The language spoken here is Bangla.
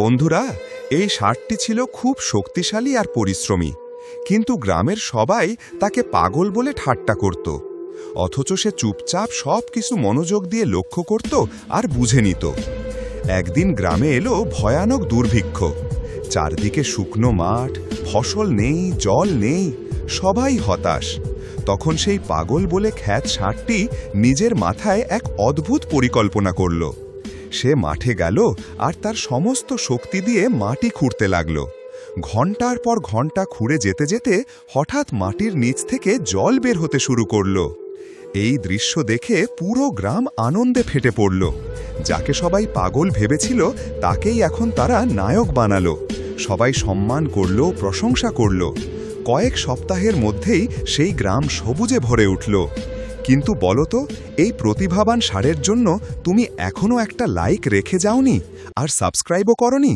বন্ধুরা, এই ষাঁড়টি ছিল খুব শক্তিশালী আর পরিশ্রমী, কিন্তু গ্রামের সবাই তাকে পাগল বলে ঠাট্টা করত। অথচ সে চুপচাপ সব কিছু মনোযোগ দিয়ে লক্ষ্য করত আর বুঝে নিত। একদিন গ্রামে এলো ভয়ানক দুর্ভিক্ষ। চারদিকে শুকনো মাঠ, ফসল নেই, জল নেই, সবাই হতাশ। তখন সেই পাগল বলে খ্যাত ষাঁড়টি নিজের মাথায় এক অদ্ভুত পরিকল্পনা করল। সে মাঠে গেল আর তার সমস্ত শক্তি দিয়ে মাটি খুঁড়তে লাগল। ঘণ্টার পর ঘণ্টা খুঁড়ে যেতে যেতে হঠাৎ মাটির নিচ থেকে জল বের হতে শুরু করল। এই দৃশ্য দেখে পুরো গ্রাম আনন্দে ফেটে পড়ল। যাকে সবাই পাগল ভেবেছিল, তাকেই এখন তারা নায়ক বানালো। সবাই সম্মান করল, প্রশংসা করল। কয়েক সপ্তাহের মধ্যেই সেই গ্রাম সবুজে ভরে উঠল। কিন্তু বলো তো, এই প্রতিভাবান সারের জন্য তুমি এখনও একটা লাইক রেখে যাওনি? আর সাবস্ক্রাইবও করনি?